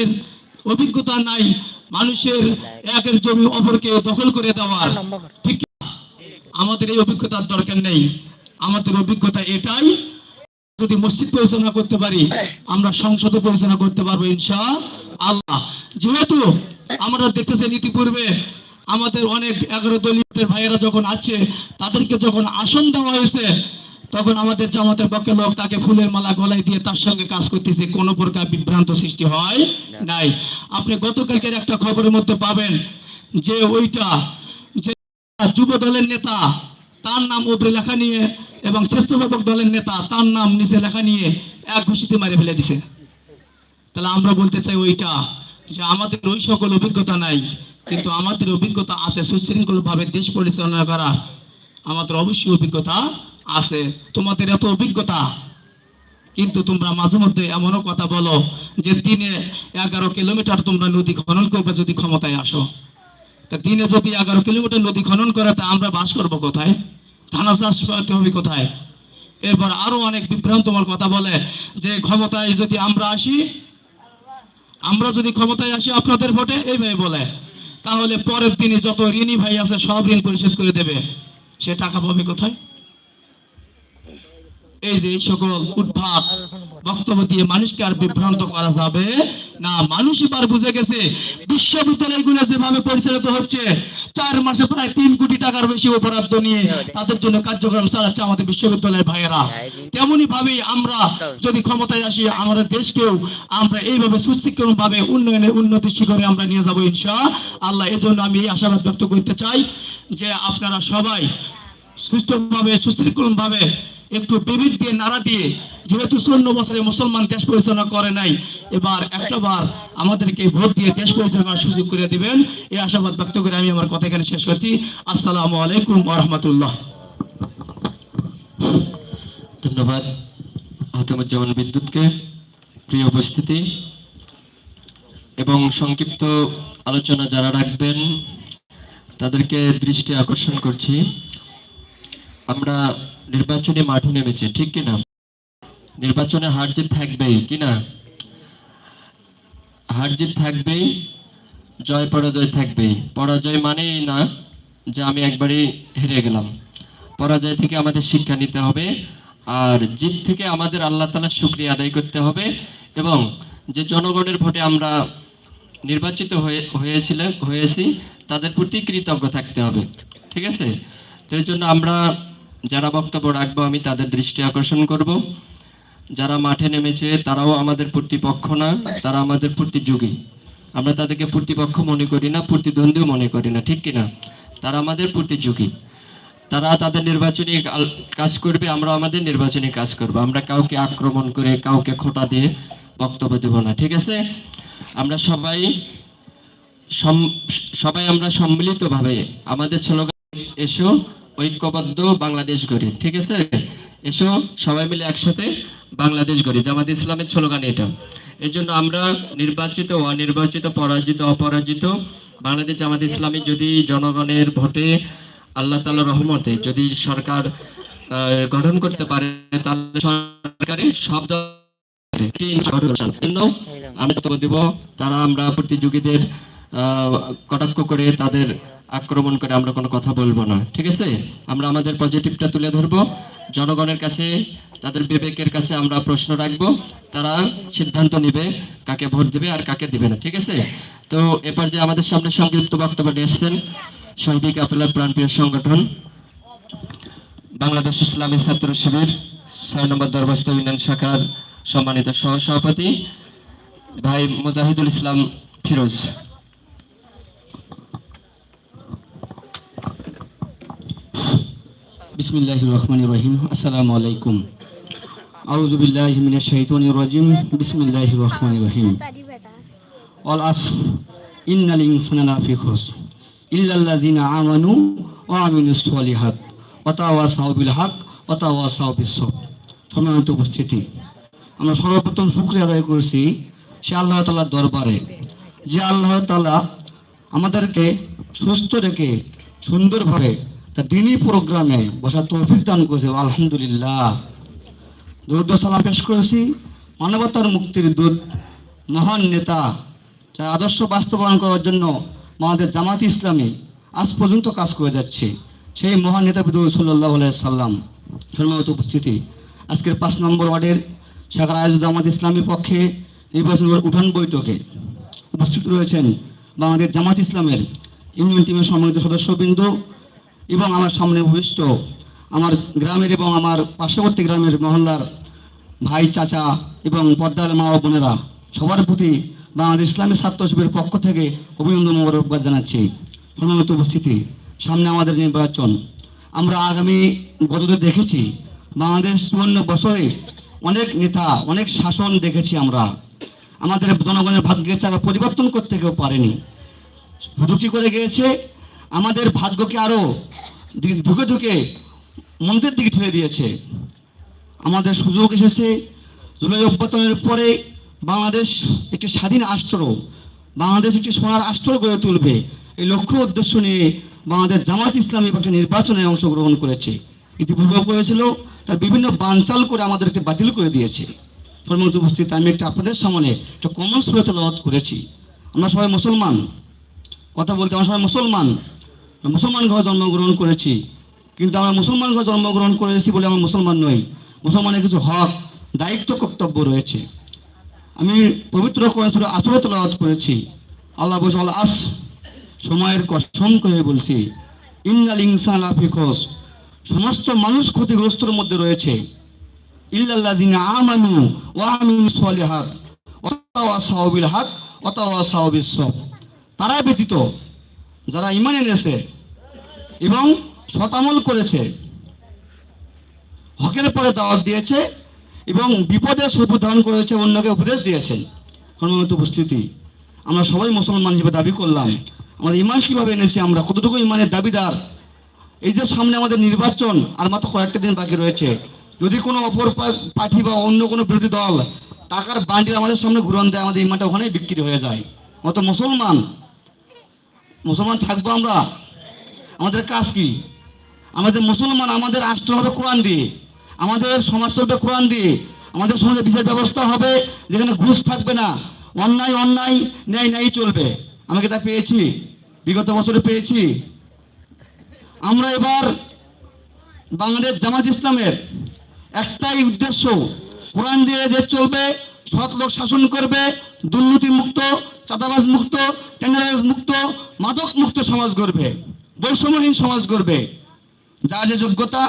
আমাদের অভিজ্ঞতা নাই, মানুষের একের জমি অপরকে দখল করে দেওয়ার। ঠিক আমাদের এই অভিজ্ঞতার দরকার নেই। আমাদের অভিজ্ঞতা এটাই, যদি মসজিদ পরিচালনা করতে পারি, আমরা সংসদে পরিচালনা করতে পারব ইনশা আল্লাহ যেহেতু আমরা দেখতেছেন ইতিপূর্বে আমাদের অনেক এগারো দলীয় ভাইয়েরা যখন আছে, তাদেরকে যখন আসন দেওয়া হয়েছে তখন আমাদের জামাতের পক্ষে লোক তাকে ফুলের মালা গলায় দিয়ে তার সঙ্গে কাজ করতেছে। কোনো প্রকার বিভ্রান্ত সৃষ্টি হয় নাই। আপনি গতকালকের একটা খবরের মধ্যে পাবেন যে ওইটা যে যুব দলের নেতা, তার নাম উপরে লেখা নিয়ে এবং স্বেচ্ছাসেবক দলের নেতা, তার নাম নিচে লেখা নিয়ে এক ঘুষিতে মারে ফেলে দিছে। তাহলে আমরা বলতে চাই ওইটা যে আমাদের ওই সকল অভিজ্ঞতা নাই, কিন্তু আমাদের অভিজ্ঞতা আছে সুশৃঙ্খল ভাবে দেশ পরিচালনা করা। আমাদের অবশ্যই অভিজ্ঞতা আছে। তোমাদের এত অভিজ্ঞতা। কিন্তু তোমরা মাঝে মধ্যে এমনও কথা বলো যে দিনে এগারো কিলোমিটার তোমরা নদী খনন করবে যদি ক্ষমতায় আসো। তা দিনে যদি এগারো কিলোমিটার নদী খনন করে, তা আমরা বাস করব কোথায়? ধানা চাষ করতে হবে কোথায়? এরপর আরও অনেক বিভ্রান্তমূলক কথা বলে যে ক্ষমতায় যদি আমরা আসি, আমরা যদি ক্ষমতায় আসি আপনাদের ভোটে, এইভাবে বলে। তাহলে পরের দিনে যত ঋণী ভাই আছে সব ঋণ পরিশোধ করে দেবে। সে টাকা পাবে কোথায়? এই যে এই সকল উদ্ভাব বক্তব্য দিয়ে মানুষকে আর বিভ্রান্ত করা যাবে না। মানুষ এবার বুঝে গেছে, বিশ্ববিদ্যালয়গুলো যেভাবে পরিচালিত হচ্ছে, চার মাসে প্রায় তিন কোটি টাকার বেশি বরাদ্দ নিয়ে তাদের জন্য কার্যক্রম চালাচ্ছে আমাদের বিশ্ববিদ্যালয়ের ভাইয়েরা। তেমনি ভাবে আমরা যদি ক্ষমতায় আসি, আমাদের দেশকেও আমরা এইভাবে সুশৃঙ্খল ভাবে উন্নয়নের উন্নতি শিখরে আমরা নিয়ে যাব ইনশা আল্লাহ। এজন্য আমি এই আশাবাদ ব্যক্ত করতে চাই যে আপনারা সবাই সুস্থভাবে সুশৃঙ্খল ভাবে একটু বিবিধ দিয়ে নাড়া দিয়ে, যেহেতু চন্ন বছরে মুসলমান দেশ পরিচালনা করে নাই, এবার একটা বার আমাদেরকে ভোট দিয়ে দেশ পরিচালনার সুযোগ করে দিবেন। এই আশাবাদ ব্যক্ত করে আমি আমার কথা এখানে শেষ করছি। আসসালামু আলাইকুম রহমতুল্লাহ। ধন্যবাদ। হাতেমুজ্জামান বিদ্যুৎকে প্রিয় উপস্থিতি এবং সংক্ষিপ্ত আলোচনা যারা রাখবেন, তাদেরকে দৃষ্টি আকর্ষণ করছি। আমরা নির্বাচনী মাঠে নেমেছি, ঠিক কিনা নির্বাচনে হার জিত থাকবেই কিনা হার জিত থাকবেই, জয় পরাজয় থাকবেই। পরাজয় মানেই না যে আমি একবারই হেরে গেলাম। পরাজয় থেকে আমাদের শিক্ষা নিতে হবে, আর জিত থেকে আমাদের আল্লাহ তালার শুক্রিয়া আদায় করতে হবে এবং যে জনগণের ভোটে আমরা নির্বাচিত হয়ে, হয়েছিল, হয়েছি, তাদের প্রতি কৃতজ্ঞ থাকতে হবে, ঠিক আছে? তো এই জন্য আমরা যারা বক্তব্য রাখব, আমি তাদের দৃষ্টি আকর্ষণ করব। যারা মাঠে নেমেছে, তারাও আমাদের প্রতিপক্ষ না, তারা আমাদের প্রতিযোগী আমরা তাদেরকে প্রতিপক্ষ মনে করি না প্রতিদ্বন্দ্বীও মনে করি না, ঠিক কিনা? তারা আমাদের প্রতিযোগী তারা তাদের নির্বাচনী কাজ করবে আমরা আমাদের নির্বাচনী কাজ করব। আমরা কাউকে আক্রমণ করে, কাউকে খোটা দিয়ে বক্তব্য দেব না, ঠিক আছে? আমরা সবাই সবাই আমরা সম্মিলিতভাবে আমাদের স্লোগান, এসো ঐক্যবদ্ধ বাংলাদেশ গড়ি, ঠিক আছে? এসো, সবাই মিলে একসাথে বাংলাদেশ গড়ি। জামাত ইসলামের স্লোগান এটা। এই জন্য আমরা নির্বাচিত, অনির্বাচিত, পরাজিত, অপরাজিত, বাংলাদেশ জামাত ইসলামী যদি জনগণের ভোটে আল্লাহ তাআলার রহমতে যদি সরকার গঠন করতে পারে, তাহলে সরকারের সব দলের জন্য আমি বক্তব্য দিব, তারা আমরা প্রতিযোগীদের কটাক্ষ করে তাদের আক্রমণ করে আমরা কোনো কথা বলব না, ঠিক আছে? আমরা আমাদের পজিটিভটা তুলে ধরবো। জনগণের কাছে, তাদের বিবেকের কাছে আমরা প্রশ্ন রাখব, তারা সিদ্ধান্ত নেবে কাকে ভোট দিবে আর কাকে দিবে না, ঠিক আছে? তো এবার যে আমাদের সামনে সংক্ষিপ্ত বক্তব্য এসছেন শহীদ কাফেলার প্রাণপ্রিয় সংগঠন, বাংলাদেশ ইসলামী ছাত্র শিবির, ছয় নম্বর দরবাস্ত ইউনিয়ন শাখার সম্মানিত সহ সভাপতি ভাই মুজাহিদুল ইসলাম ফিরোজ। সম্মানিত উপস্থিতি। আমরা সর্বপ্রথম শুকরিয়া আদায় করছি সে আল্লাহ তাআলার দরবারে। যে আল্লাহ তাআলা আমাদেরকে সুস্থ রেখে সুন্দরভাবে দিনই প্রোগ্রামে বসার তৌফিক দান করেছে, আলহামদুলিল্লাহ। দৌদ সালাম পেশ করেছি। মানবতার মুক্তির দূত, মহান নেতা, যার আদর্শ বাস্তবায়ন করার জন্য আমাদের জামাত ইসলামী আজ পর্যন্ত কাজ করে যাচ্ছে, সেই মহান নেতা বিদু সাল্লাহ সাল্লাম সম্মানিত উপস্থিতি। আজকের পাঁচ নম্বর ওয়ার্ডের শাখার আয়োজিত জামাত ইসলামীর পক্ষে নির্বাচন উঠান বৈঠকে উপস্থিত রয়েছেন বাংলাদেশ জামাত ইসলামের ইউনিয়ন টিমের সম্মানিত সদস্যবৃন্দ এবং আমার সামনে ভূমিষ্ঠ আমার গ্রামের এবং আমার পার্শ্ববর্তী গ্রামের মহল্লার ভাই, চাচা এবং পর্দার মা ও বোনেরা সবার প্রতি বাংলাদেশ ইসলামী ছাত্র শিবিরের পক্ষ থেকে অভিনন্দন মোবারকবাদ জানাচ্ছি। সম্মানিত উপস্থিতি, সামনে আমাদের নির্বাচন। আমরা আগামী গততে দেখেছি বাংলাদেশ চুয়ান্ন বছরে অনেক নেতা, অনেক শাসন দেখেছি আমরা। আমাদের জনগণের ভাগ্যের চারা পরিবর্তন করতে কেউ পারেনি। শুধু করে গিয়েছে? আমাদের ভাগ্যকে আরও দি- ঢুকে ঢুকে মন্দির দিকে ঠেলে দিয়েছে। আমাদের সুযোগ এসেছে। জুলাই অভ্যর্থনের পরে বাংলাদেশ একটি স্বাধীন রাষ্ট্র, বাংলাদেশ একটি সোনার রাষ্ট্র গড়ে তুলবে। এই লক্ষ্য উদ্দেশ্য নিয়ে বাংলাদেশ জামাত ইসলামী একটা নির্বাচনে অংশগ্রহণ করেছে। ইতিপূর্বে করেছিল, তার বিভিন্ন বানচাল করে আমাদেরকে বাতিল করে দিয়েছে। সম্মানিত উপস্থিত, আমি একটা আপনাদের সামনে একটা কমন সুরে করেছি। আমরা সবাই মুসলমান। কথা বলতে আমরা সবাই মুসলমান। মুসলমান ঘরে জন্মগ্রহণ করেছি। কিন্তু আমরা মুসলমান ঘরে জন্মগ্রহণ করেছি বলে আমরা মুসলমান নই। মুসলমানের কিছু হক, দায়িত্ব, কর্তব্য রয়েছে। আমি পবিত্র করেছিল আসরে করেছি। আল্লাহ আল্লাহ আস সময়ের কসম করে বলছি। ইন্নাল ইনসান লাফি খোস। সমস্ত মানুষ ক্ষতিগ্রস্তর মধ্যে রয়েছে। ইল্লাল্লাযিনা আমানু ওয়া আমিলুস সালিহাত। ওয়া তাওয়াসাউ বিল হক, ওয়া তাওয়াসাউ তারা ব্যতীত যারা ইমান এনেছে এবং শতামল করেছে, হকের পরে দাওয়াত দিয়েছে এবং বিপদে সবুধান করেছে, অন্যকে উপদেশ দিয়েছেন সম্মানিত উপস্থিতি, আমরা সবাই মুসলমান হিসেবে দাবি করলাম, আমাদের ইমান কীভাবে এনেছি, আমরা কতটুকু ইমানের দাবিদার? এই যে সামনে আমাদের নির্বাচন, আর মাত্র কয়েকটা দিন বাকি রয়েছে, যদি কোনো অপর পার্টি বা অন্য কোনো বিরোধী দল টাকার বান্ডিল আমাদের সামনে ঘুরন দেয়, আমাদের ইমানটা ওখানেই বিক্রি হয়ে যায়। মতো মুসলমান মুসলমান থাকব আমরা? আমাদের কাজ কি? আমাদের মুসলমান আমাদের রাষ্ট্র হবে কোরআন দিয়ে। আমাদের সমাজ চলবে কোরআন দিয়ে। আমাদের সমাজে বিচার ব্যবস্থা হবে, যেখানে ঘুষ থাকবে না। অন্যায় অন্যায়, ন্যায় ন্যায় চলবে। আমাকে তা পেয়েছি? বিগত বছরে পেয়েছি। আমরা এবার বাংলাদেশ জামাত ইসলামের একটাই উদ্দেশ্য, কোরআন দিয়ে যে চলবে সৎ লোক শাসন করবে দুর্নীতি মুক্ত চাঁদাবাজ মুক্ত টেন্ডারাজ মুক্ত, মাদক মুক্ত সমাজ গড়বে, বৈষম্যহীন সমাজ গড়বে। যার যে যোগ্যতা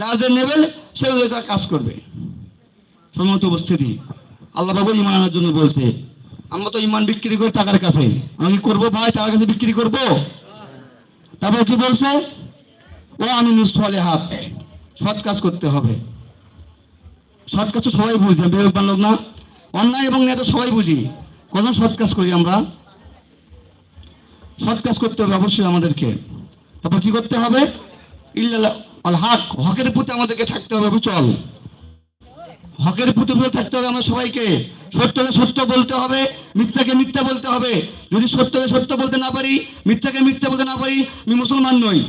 যার যে নেবেল, সে তার কাজ করবে। সম্মত উপস্থিতি, আল্লাহ বাবু ইমান আনার জন্য বলছে, আমরা তো ইমান বিক্রি করি টাকার কাছে। আমি কি করব ভাই? টাকার কাছে বিক্রি করব? তারপর কি বলছে? ও আমি নিষ্ফলে হাত, সৎ কাজ করতে হবে। সৎ কাজ তো সবাই বুঝি বিবেকবান লোক না। অন্যায় এবং ন্যায় তো সবাই বুঝি। কত সৎ কাজ করি আমরা? সৎ কাজ করতে হবে অবশ্যই আমাদেরকে। তারপর কি করতে হবে? ইল্লাল হক, হকের প্রতি আমাদেরকে থাকতে হবে বুচল হকের প্রতি থাকতে হবে আমরা সবাইকে। সত্যকে সত্য বলতে হবে, মিথ্যাকে মিথ্যা বলতে হবে। যদি সত্যকে সত্য বলতে না পারি, মিথ্যাকে মিথ্যা বলতে না পারি, আমি মুসলমান নই।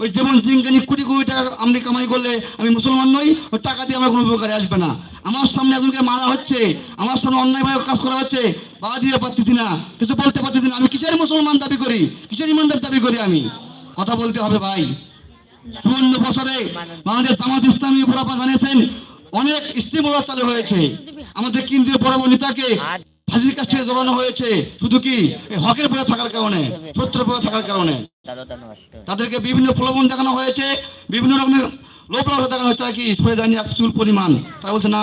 ওই যেমন জিঙ্গানি কোটি কোটি টাকা আমি কামাই করলে আমি মুসলমান নই, ওই টাকা দিয়ে আমার কোনো উপকারে আসবে না। আমার সামনে একজনকে মারা হচ্ছে, আমার সামনে অন্যায়ভাবে কাজ করা হচ্ছে, বাধা দিতে পারতেছি না, কিছু বলতে পারতেছি না। আমি কিসের মুসলমান দাবি করি? কিসের ইমানদার দাবি করি আমি? কথা বলতে হবে ভাই। চুয়ান্ন বছরে বাংলাদেশ জামাত ইসলামী বুড়াপা জানিয়েছেন, অনেক স্টিমুলা চালু হয়েছে। আমাদের কেন্দ্রীয় বড় নেতাকে ফাঁসির কাছ থেকে জড়ানো হয়েছে। শুধু কি? হকের পরে থাকার কারণে সত্যের পরে থাকার কারণে। তাদেরকে বিভিন্ন প্রলোভন দেখানো হয়েছে বিভিন্ন রকমের লোভ লালসা দেখানো হয়েছে। তারা কি সরে যায়নি এক চুল পরিমাণ? তারা বলছে না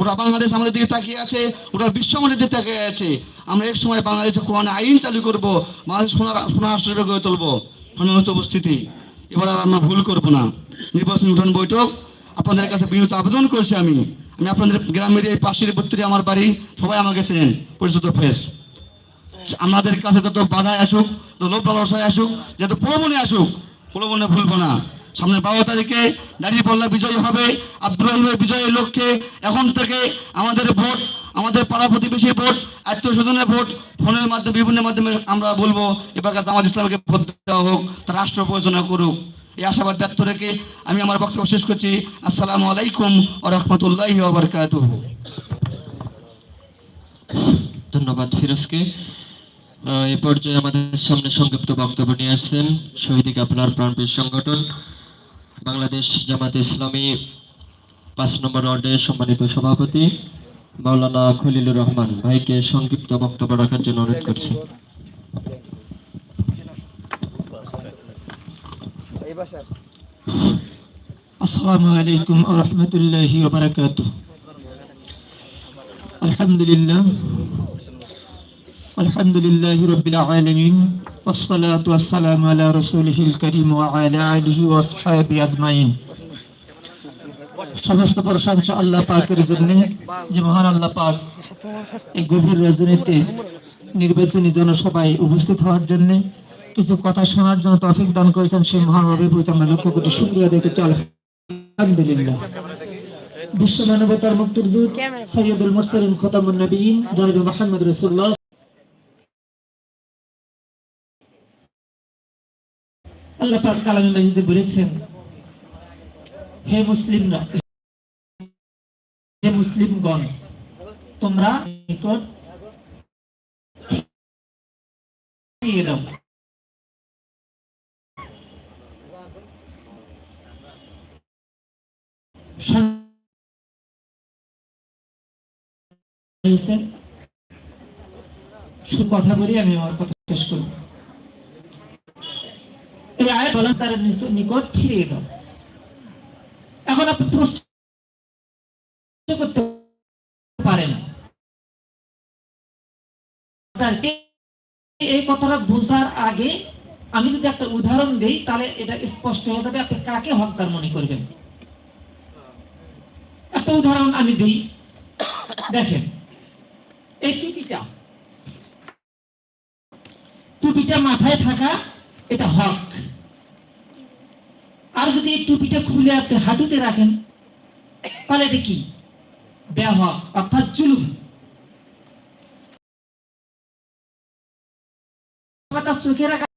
ওরা বাংলাদেশ আমাদের দিকে তাকিয়ে আছে ওরা বিশ্ব আমাদের দিকে তাকিয়ে আছে। আমরা এক সময় বাংলাদেশে কোরআনে আইন চালু করব বাংলাদেশ সোনার সোনার রাষ্ট্র গড়ে তুলবো। সম্মানিত উপস্থিতি। এবার আর আমরা ভুল করব না। নির্বাচন উঠান বৈঠক। আপনাদের কাছে বিনীত আবেদন করেছি আমি। আমি আপনাদের গ্রামের এই পাশের বত্তরে আমার বাড়ি, সবাই আমাকে চেনেন, পরিচিত ফেস। আমাদের কাছে যত বাধা আসুক, যত লোভ লালসায় আসুক, যত প্রলোভনে আসুক, প্রলোভনে ভুলবো না। সামনে বারো তারিখে দাঁড়িয়ে পাল্লা বিজয়ী হবে, আব্দুর রহিমের বিজয়ের লক্ষ্যে এখন থেকে আমাদের ভোট, আমাদের পাড়া প্রতিবেশীর ভোট, আত্মীয় স্বজনের ভোট, ফোনের মাধ্যমে, বিভিন্ন মাধ্যমে আমরা বলব, এবার কাছে আমাদের ইসলামকে ভোট দেওয়া হোক রাষ্ট্র পরিচালনা করুক। এই আশাবাদ ব্যক্ত রেখে আমি আমার বক্তব্য শেষ করছি। আসসালামু আলাইকুম ও রহমতুল্লাহ ধন্যবাদ ফিরোজকে। এ পর্যায়ে আমাদের সামনে সংক্ষিপ্ত বক্তব্য নিয়ে আসছেন শহীদি কাপলার প্রাণপ্রিয় সংগঠন, বাংলাদেশ জামাত ইসলামী পাঁচ নম্বর ওয়ার্ডের সম্মানিত সভাপতি মাওলানা খলিলুর রহমান ভাইকে সংক্ষিপ্ত বক্তব্য রাখার জন্য অনুরোধ করছি। السلام عليكم ورحمة الله وبركاته الحمد لله الحمد لله رب العالمين والصلاة والسلام على رسوله الكريم وعلى آله وأصحابه أجمعين সমস্ত প্রশংসা আল্লাহ পাকের জন্য যে মহান আল্লাহ পাক এই গভীর রজনীতে নির্বাচনী জনসভায় উপস্থিত হওয়ার জন্য কিছু কথা শোনার জন্য তৌফিক দান করেছেন সেই মহান রবির প্রতি আমরা কোটি শুক্রিয়া দেখে চল। আলহামদুলিল্লাহ। বিশ্ব মানবতার মুক্তির দূত সৈয়দুল মুরসালিন খতামুন নবীন জনাব মুহাম্মদ রাসূলুল্লাহ। আল্লাহ পাক কালামে মাজিদে বলেছেন হে মুসলিমরা হে মুসলিমগণ তোমরা নিকট দাও। শুধু কথা বলি, আমি আমার কথা শেষ করব। এই আয় বলেন, তার নিকট দাও। এখন আপনি প্রশ্ন করতে পারেন। এই কথাটা বোঝার আগে আমি যদি একটা উদাহরণ দিই, তাহলে এটা স্পষ্ট হয়ে যাবে আপনি কাকে হকদার মনে করবেন? একটা উদাহরণ আমি দিই। দেখেন, এই টুপিটা টুপিটা মাথায় থাকা এটা হক। আর যদি এই টুপিটা খুলে আপনি হাঁটুতে রাখেন, তাহলে এটা কি? বেহক অর্থাৎ জুলুম। চোখে রাখা